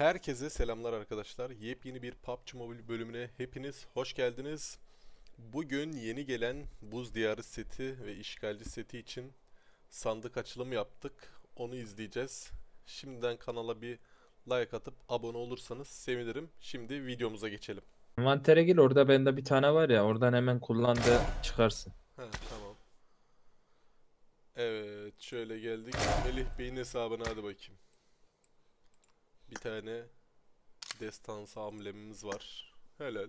Herkese selamlar arkadaşlar. Yepyeni bir PUBG Mobile bölümüne hepiniz hoş geldiniz. Bugün yeni gelen Buz Diyarı seti ve işgalci seti için sandık açılımı yaptık. Onu izleyeceğiz. Şimdiden kanala bir like atıp abone olursanız sevinirim. Şimdi videomuza geçelim. Envantere gir orada bende bir tane var ya oradan hemen kullan da çıkarsın. He tamam. Evet şöyle geldik. Melih Bey'in hesabına hadi bakayım. Bir tane destansı amblemimiz var. Helal.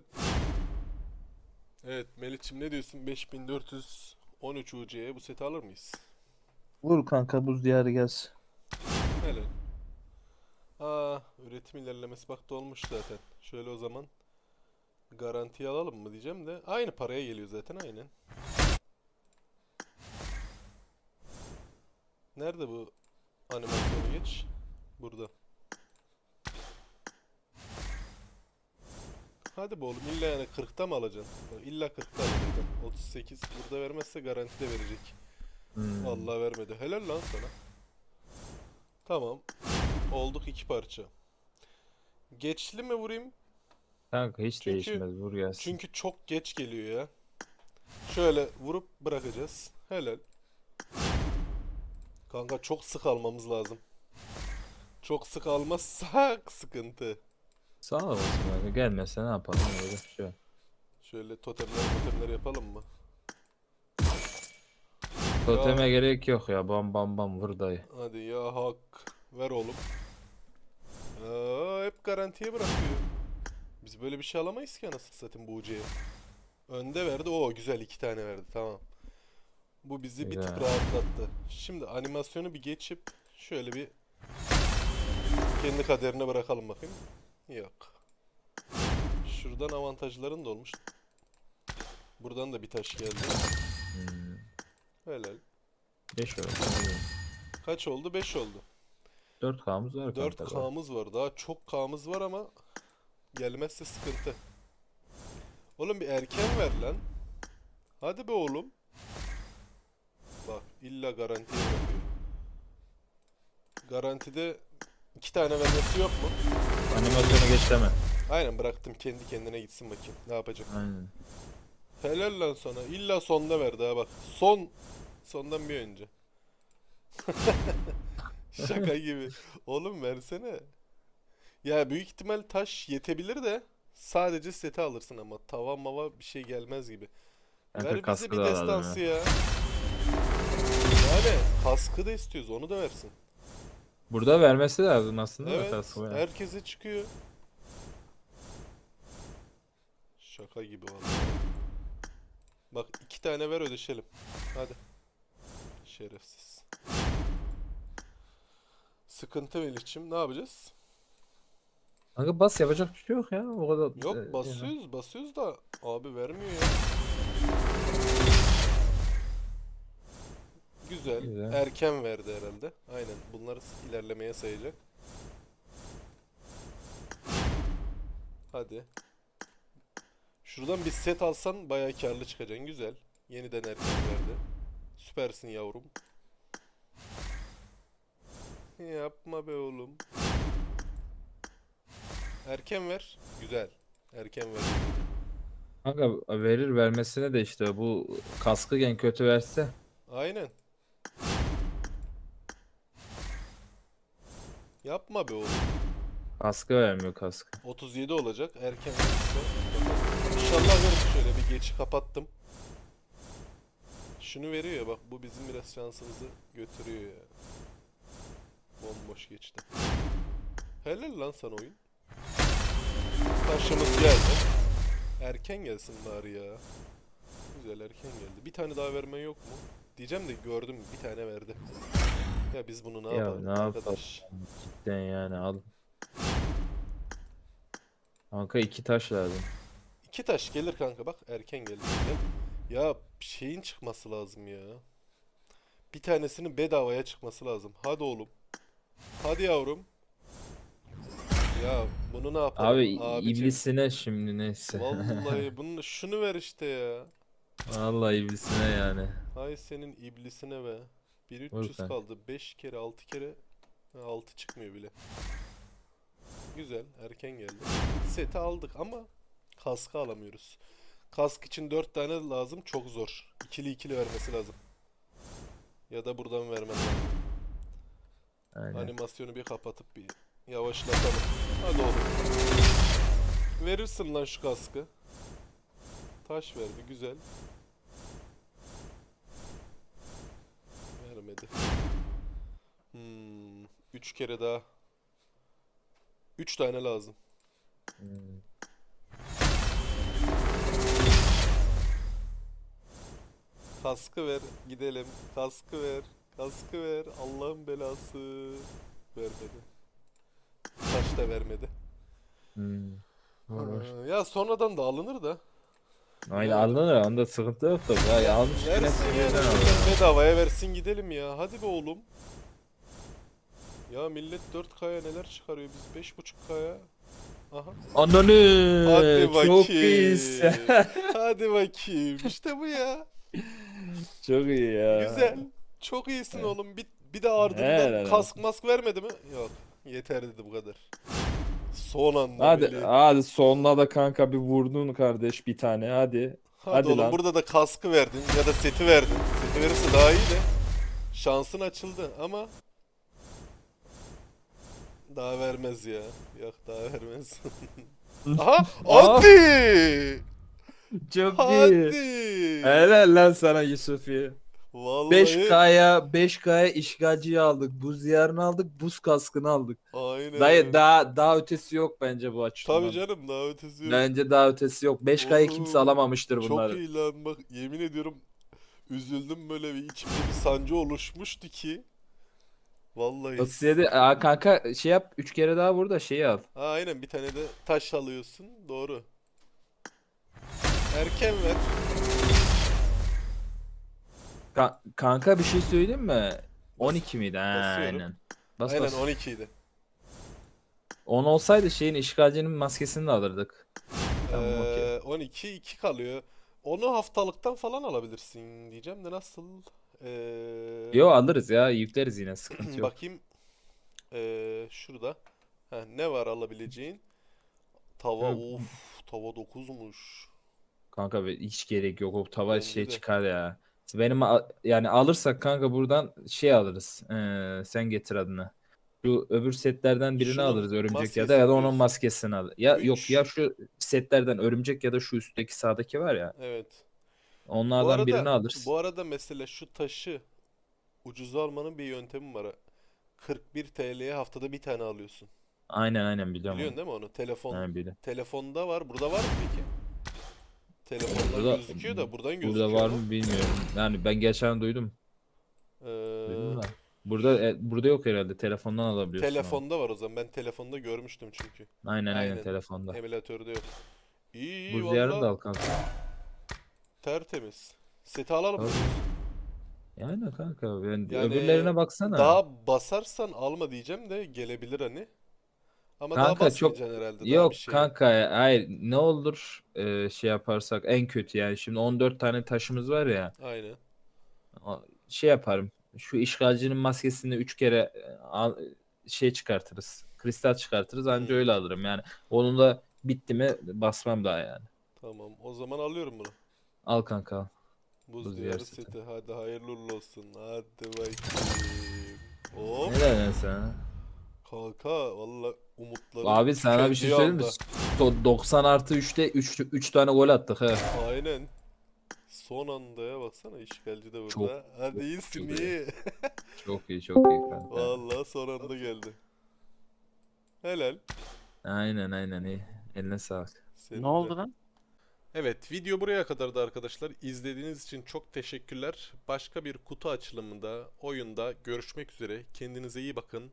Evet Melih'cim ne diyorsun? 5413 UC'ye bu seti alır mıyız? Vur kanka buz diyarı gelsin. Helal. Aa üretim ilerlemesi bak dolmuş zaten. Şöyle o zaman garantiye alalım mı diyeceğim de aynı paraya geliyor zaten aynen. Nerede bu animasyonu geç? Burada. Hadi be oğlum illa yani 40'ta mı alacaksın? İlla 40'ta alacaksın. 38 burada vermezse garanti de verecek. Hmm. Allah vermedi. Helal lan sana. Tamam. Olduk iki parça. Geçli mi vurayım? Kanka hiç Çünkü- değişmez vur gelsin. Çünkü çok geç geliyor ya. Şöyle vurup bırakacağız. Helal. Kanka çok sık almamız lazım. Çok sık almazsak sıkıntı. Sağ olasın kanka gelmezse ne yapalım öyle şu. Şöyle totemler totemler yapalım mı? Toteme gerek yok ya bam bam bam vur dayı. Hadi ya hak. Ver oğlum. Aa, hep garantiye bırakıyor. Biz böyle bir şey alamayız ki anasını satayım bu ucuya. Önde verdi. O güzel iki tane verdi. Tamam. Bu bizi bir tık Güzel. rahatlattı. Şimdi animasyonu bir geçip şöyle bir kendi kaderine bırakalım bakayım. Yok. Şuradan avantajların da olmuş. Buradan da bir taş geldi. Hmm. Helal. 5 oldu. Kaç oldu? 5 oldu. 4 K'mız var 4 kanka. K'mız var. Daha çok K'mız var ama gelmezse sıkıntı. Oğlum bir erken ver lan. Hadi be oğlum. Bak illa bırakıyor. Garantide iki tane vermesi yok mu? Animasyonu geç deme. Aynen bıraktım kendi kendine gitsin bakayım. Ne yapacak? Aynen. Helal lan sana. İlla sonda verdi ha bak. Son. Sondan bir önce. Şaka gibi. Oğlum versene. Ya büyük ihtimal taş yetebilir de sadece seti alırsın ama tava mava bir şey gelmez gibi. Kanka Ver bize kaskı bir da alalım destansı ya. ya. Yani kaskı da istiyoruz onu da versin. Burada vermesi lazım aslında da Evet var. herkese çıkıyor. Şaka gibi vallahi. Bak iki tane ver ödeşelim. Hadi. Şerefsiz. Sıkıntı Melih'cim ne yapacağız? Kanka bas yapacak bir şey yok ya o kadar. e, Yok yani. basıyoruz basıyoruz da abi vermiyor ya. Güzel. Güzel. Erken verdi herhalde. Aynen. Bunları ilerlemeye sayacak. Hadi. Şuradan bir set alsan bayağı karlı çıkacaksın. Güzel. Yeniden erken verdi. Süpersin yavrum. Yapma be oğlum. Erken ver. Güzel. Erken ver. Kanka verir vermesine de işte bu kaskı gen kötü verse. Aynen. Yapma be oğlum. Kaskı vermiyor kaskı. 37 olacak. Erken bakalım. İnşallah verir. Şöyle bir geçi kapattım. Şunu veriyor ya bak bu bizim biraz şansımızı götürüyor ya. Bomboş geçti. Helal lan sana oyun. Taşımız geldi. Erken gelsin bari ya. Güzel erken geldi. Bir tane daha vermen yok mu? Diyeceğim de gördüm bir tane verdi. Ya biz bunu ne Ya yapalım ne yapalım? arkadaş? Cidden yani al. Kanka iki taş lazım. İki taş gelir kanka bak erken geldi bile. Ya şeyin çıkması lazım ya. Bir tanesinin bedavaya çıkması lazım. Hadi oğlum. Hadi yavrum. Ya bunu ne yapalım? Abi abicim? iblisine şimdi neyse. Vallahi bunu şunu ver işte ya. Vallahi iblisine yani. Hay senin iblisine be. 1300 Vur sen. kaldı. 5 kere 6 kere 6 çıkmıyor bile. Güzel. Erken geldi. Seti aldık ama kaskı alamıyoruz. Kask için 4 tane lazım. Çok zor. İkili ikili vermesi lazım. Ya da buradan vermem lazım. Aynen. Animasyonu bir kapatıp bir yavaşlatalım. Hadi oğlum. Verirsin lan şu kaskı. Taş ver bir güzel. Vermedi. Hmm, üç kere daha. Üç tane lazım. Hmm. Kaskı ver gidelim. Kaskı ver. Kaskı ver. Allah'ın belası. Vermedi. Taş da vermedi. Hmm. Var, var. Ee, ya sonradan da alınır da. Aynen alınır onda sıkıntı yok da. Ya almış yine Versin ya. aldı. Bedavaya versin gidelim ya. Hadi be oğlum. Ya millet 4K'ya neler çıkarıyor biz 5.5K'ya. Aha. Ananı Hadi çok bakayım. iyisin. Hadi bakayım. İşte bu ya. çok iyi ya. Güzel. Çok iyisin Evet. oğlum. Bir, bir de ardından Helal kask mask vermedi mi? Yok. Yeter dedi bu kadar. Son anda Hadi Melih. hadi sonuna da kanka bir vurdun kardeş bir tane hadi. Hadi, hadi oğlum lan. burada da kaskı verdin ya da seti verdin. Seti verirse daha iyi de. Şansın açıldı ama daha vermez ya. Yok daha vermez. Aha! Hadi! Çok iyi. Hadi! Helal lan sana Yusufi. Vallahi 5K'ya 5K'ya işgalciyi aldık. Buz yarını aldık. Buz kaskını aldık. aynen. Dayı daha daha ötesi yok bence bu açıdan. Tabii canım daha ötesi yok. Bence daha ötesi yok. 5K'ya kimse alamamıştır Çok bunları. iyi lan bak yemin ediyorum üzüldüm böyle bir içimde bir sancı oluşmuştu ki. Vallahi. 37. Aa, kanka şey yap 3 kere daha vur da şeyi al. Ha, aynen bir tane de taş alıyorsun. Doğru. Erken ver. Ka- kanka bir şey söyleyeyim mi? 12 miydi? Ha, basıyorum. aynen. Bas aynen bas. 12 idi. 10 olsaydı şeyin işgalcinin maskesini de alırdık. Tamam, Ee, okey. 12 2 kalıyor. Onu haftalıktan falan alabilirsin diyeceğim de nasıl? Ee, Yo alırız ya yükleriz yine sıkıntı yok. bakayım. Ee, şurada. Ha, ne var alabileceğin? Tava Yok. of tava 9'muş. Kanka be- hiç gerek yok o tava Bence şey de. çıkar ya. Benim a- yani alırsak kanka buradan şey alırız. Ee, sen getir adını. Şu öbür setlerden birini Şunun alırız örümcek ya da ya da onun diyorsun. maskesini al. Ya yok Üç. ya şu setlerden örümcek ya da şu üstteki sağdaki var ya. Evet. Bu Onlardan arada, birini alırız. bu arada mesela şu taşı ucuza almanın bir yöntemi var. 41 TL'ye haftada bir tane alıyorsun. Aynen aynen biliyorum. Biliyorsun onu. değil mi onu? Telefon Aynen biliyorum. telefonda var. Burada var mı peki? Telefonda Burada- gözüküyor da buradan gözüküyor Burada var mı bilmiyorum. Yani ben geçen duydum. Duydum Ee, da. Burada e, burada yok herhalde. Telefondan alabiliyorsun. onu. telefonda var o zaman. Ben telefonda görmüştüm çünkü. Aynen aynen Aynen. telefonda. Emülatörde yok. İyi iyi diyarını da valla al kanka. tertemiz. Seti alalım. Al. Yani kanka ben Yani öbürlerine baksana. Daha basarsan alma diyeceğim de gelebilir hani. Ama daha Kanka çok- basmayacaksın herhalde. Daha Yok şey. kanka hayır ne olur e, şey yaparsak en kötü yani şimdi 14 tane taşımız var ya Aynen. o- şey yaparım şu işgalcinin maskesini 3 kere e, al, şey çıkartırız kristal çıkartırız anca Hmm. öyle alırım yani onun da bitti mi basmam daha yani Tamam. O zaman alıyorum bunu. al kanka al. Buz, Buz diyarı diyarı seti. seti. Hadi hayırlı uğurlu olsun. Hadi bakayım. Hop. ne dedin sen Kanka valla umutlarım abi sana bir şey tükendiği söyleyeyim mi anda. So- 90 artı 3'te 3, 3 tane gol attık ha Aynen. Son anda ya baksana işgalci de burada. Çok- Hadi iyisin çok iyi. iyi. çok iyi çok iyi kanka Valla son anda geldi. Helal. aynen aynen iyi eline sağlık Senin Ne oldu de. lan? Evet video buraya kadardı arkadaşlar. İzlediğiniz için çok teşekkürler. Başka bir kutu açılımında, oyunda görüşmek üzere. Kendinize iyi bakın.